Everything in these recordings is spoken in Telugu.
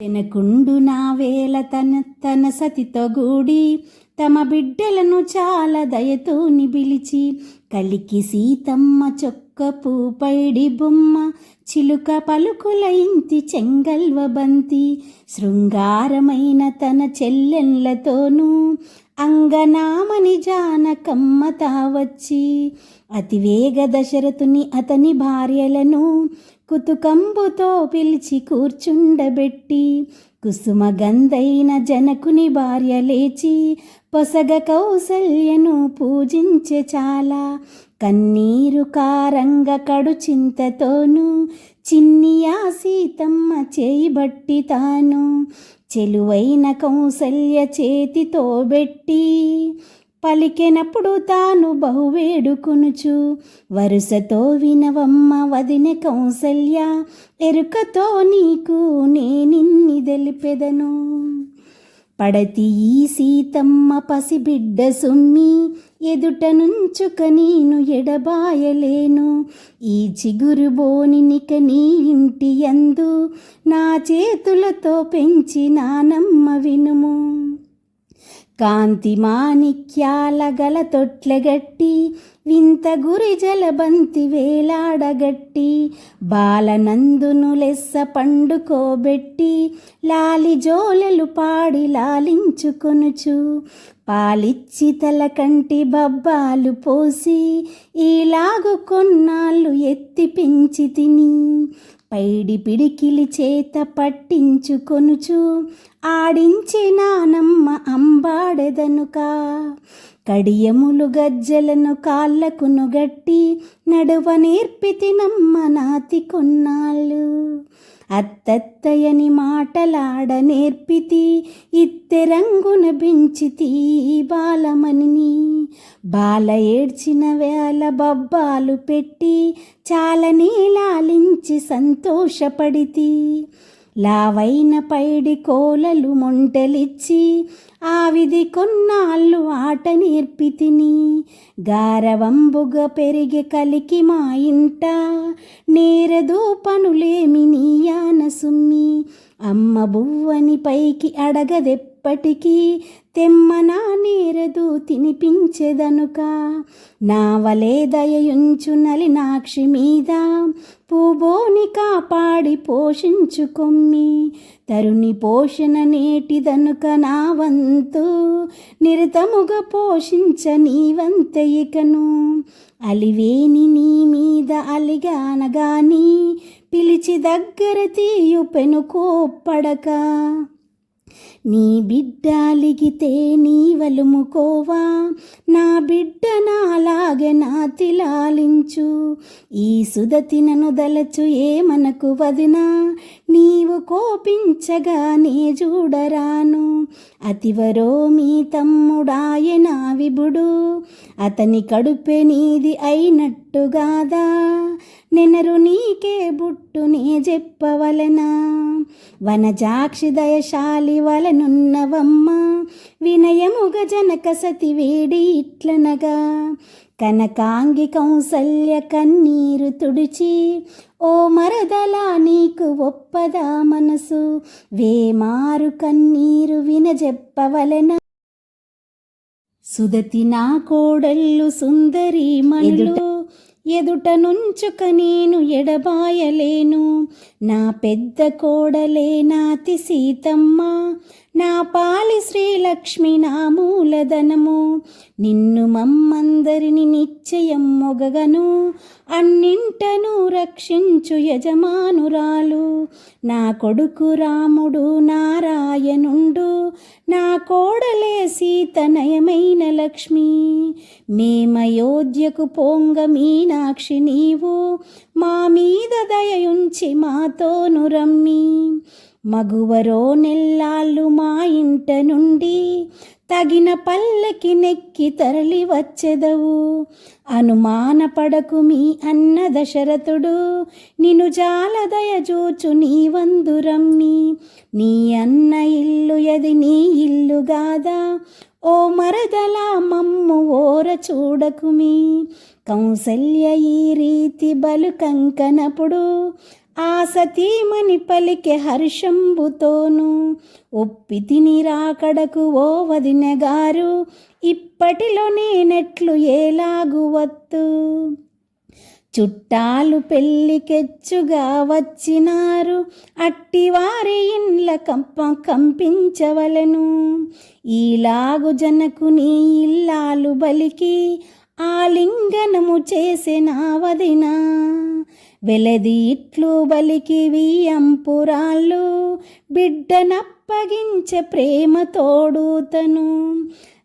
తెనకుండు నా వేల తన తన సతితో గూడి తమ బిడ్డలను చాలా దయతో నిబిలిచి కలికి సీతమ్మ చొక్క పూపైడి బొమ్మ చిలుక పలుకుల ఇంతి చెంగల్వ బంతి శృంగారమైన తన చెల్లెళ్ళతోనూ అంగనామని జానకమ్మ తావచ్చి అతివేగ దశరథుని అతని భార్యలను కుతుకంబుతో పిలిచి కూర్చుండబెట్టి కుసుమ గంధైన జనకుని భార్య లేచి పొసగ కౌసల్యను పూజించే చాలా. కన్నీరు కారంగ కడు చింతతోనూ చిన్నియా సీతమ్మ చేయిబట్టి తాను. చెలువైన కౌసల్య చేతితో బెట్టి పలికెనప్పుడు తాను బహువేడుకొనుచు వరుసతో వినవమ్మ వదిన కౌసల్య ఎరుకతో నీకు నేనిన్ని తెలిపెదను. పడతి ఈ సీతమ్మ పసిబిడ్డ సుమ్మి ఎదుట నుంచుక నేను ఎడబాయలేను. ఈ చిగురు బోనినిక నీ ఇంటి యందు నా చేతులతో పెంచి నానమ్మ వినుము. కాంతి మాణిక్యాల గల తొట్లెగట్టి వింత గురి జలబంతి వేలాడగట్టి బాలనందును లెస్స పండుకోబెట్టి లాలి జోలెలు పాడి లాలించుకొనుచు పాలిచ్చి తల కంటి బబ్బాలు పోసి ఈలాగు కొన్నాళ్ళు ఎత్తి పెంచి తిని పైడి పిడికిలి చేత పట్టించుకొనుచు ఆడించి నానమ్మ అంబాడెదనుక కడియములు గజ్జలను కాళ్ళకును గట్టి నడువ నేర్పితినమ్మ నాతి కొన్నాళ్ళు. అత్తత్తయని మాటలాడ నేర్పితి ఇత్తెరంగున బించితి బాలమణిని. బాల ఏడ్చిన వేళ బబ్బాలు పెట్టి చాలనే లాలించి సంతోషపడితి. లావైన పైడి కోలలు మొంటలిచ్చి ఆవిది కొన్నాళ్ళు ఆట నేర్పితిని గారవంబుగా పెరిగి కలికి మా ఇంట నేరదో పనులేమి నీయానసు అమ్మ బువ్వని పైకి అడగదెప్పటికీ తెమ్మనా నేరదు తినిపించెదనుక. నా వలే దయయుంచు నలినాక్షి మీద పూబోని కాపాడి పోషించుకొమ్మి తరుణి పోషణ నేటిదనుక నా వంతు నిరతముగా పోషించ నీ ఇకను. అలివేని నీ మీద అలిగానగాని పిలిచి దగ్గర తీయు పెనుకోప్పడక నీ బిడ్డలిగితే నీ వలుముకోవా? నా బిడ్డ నాలాగే నా తిలాలించు ఈ సుదతినను దలచు ఏమనకు వదినా? నీవు కోపించగా నే చూడరాను. అతివరో మీ తమ్ముడాయన విభుడు. అతని కడుపే నీది అయినట్టుగాదా నెనరు నీకే బుట్టు నే చెప్పవలనా? వనజాక్షి దయశాలి వలనున్నవమ్మ వినయముగ జనక సతి వేడి ఇట్లనగా. కనకాంగి కౌసల్య కన్నీరు తుడిచి ఓ మరదలా నీకు ఒప్పదా మనసు. వేమారు కన్నీరు వినజెప్పవలెన. సుదతి నా కోడళ్ళు సుందరి మనులు ఎదుట నుంచుక నేను ఎడబాయలేను. నా పెద్ద కోడలే నాతి సీతమ్మ నా పాలి శ్రీలక్ష్మి నా మూలధనము. నిన్ను మమ్మందరిని నిశ్చయం మొగగను. అన్నింటను రక్షించు యజమానురాలు. నా కొడుకు రాముడు నారాయణుండు. నా కోడలే సీత నయమైన లక్ష్మి. మేమయోధ్యకు పోంగ మీనాక్షి నీవు. మా మీద దయయుంచి మాతోను రమ్మి. మగువరో నెల్లాళ్ళు మా ఇంట నుండి తగిన పల్లకి నెక్కి తరలి వచ్చెదవు. అనుమానపడకు మీ అన్న దశరథుడు నిను జాలదయ జూచు నీ వందురమ్మి నీ అన్న ఇల్లు ఎది నీ ఇల్లు గాదా ఓ మరదల మమ్ము ఓర చూడకుమి కౌసల్య ఈ రీతి బలు కంకనప్పుడు ఆ సతీమణి పలికె హర్షంబుతోను ఒప్పి తిని రాకడకు ఓ వదిన గారు ఇప్పటిలో నేనెట్లు ఏలాగువత్తు చుట్టాలు పెళ్ళికెచ్చుగా వచ్చినారు అట్టివారి ఇండ్ల కంప కంపించవలెను. ఈలాగు జనకు నీ ఇల్లాలు బలికి ఆలింగనము చేసిన వదినా. వెలది ఇట్లు బలికి వియంపురాళ్ళు బిడ్డనప్పగించే ప్రేమ తోడుతను.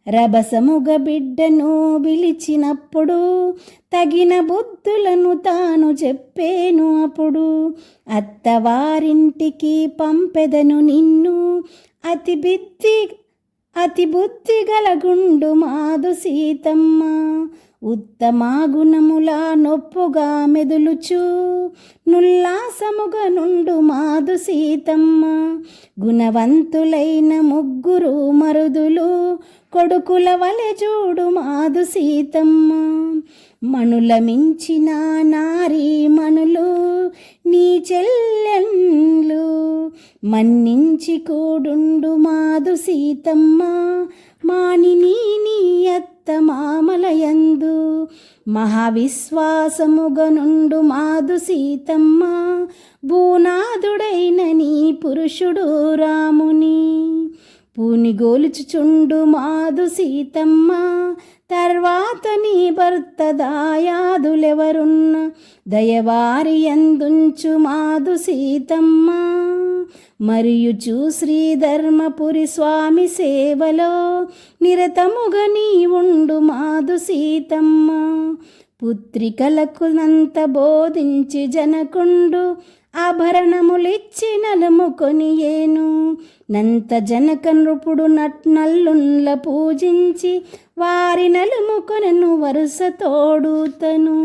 రభసముగ బిడ్డను పిలిచినప్పుడు తగిన బుద్ధులను తాను చెప్పేను అప్పుడు అత్తవారింటికి పంపెదను నిన్ను. అతి బిద్ది అతి బుద్ధి గలగుండు మాదు సీతమ్మ. ఉత్తమా గుణముల నొప్పుగా మెదులుచు నుల్లాసముగా నుండు మాదు సీతమ్మ. గుణవంతులైన ముగ్గురు మరుదులు కొడుకుల వలె చూడు మాదు సీతమ్మ. మణుల మించిన నారీ మణులు నీ చెల్లెండ్లు. మన్నించి కూడుండు మాదు సీతమ్మ. మానిని మహావిశ్వాసముగనుండు మాదు సీతమ్మ భూనాథుడైన నీ పురుషుడు రాముని. పూనిగోలుచుచుండు మాదు సీతమ్మ. తర్వాత నీ భర్త దాయాదులెవరున్న దయవారి ఎందుంచు మాదు సీతమ్మ. మరియు చూ శ్రీధర్మపురి స్వామి సేవలో నిరతముగా నీ ఉండు మాదు సీతమ్మ. పుత్రికలకు నంత బోధించి జనకుండు ఆభరణములిచ్చి నలుముకొని నంత జనక నృపుడు నట్నల్లున్ల పూజించి వారి నలుముకొనను వరుస తోడుతను.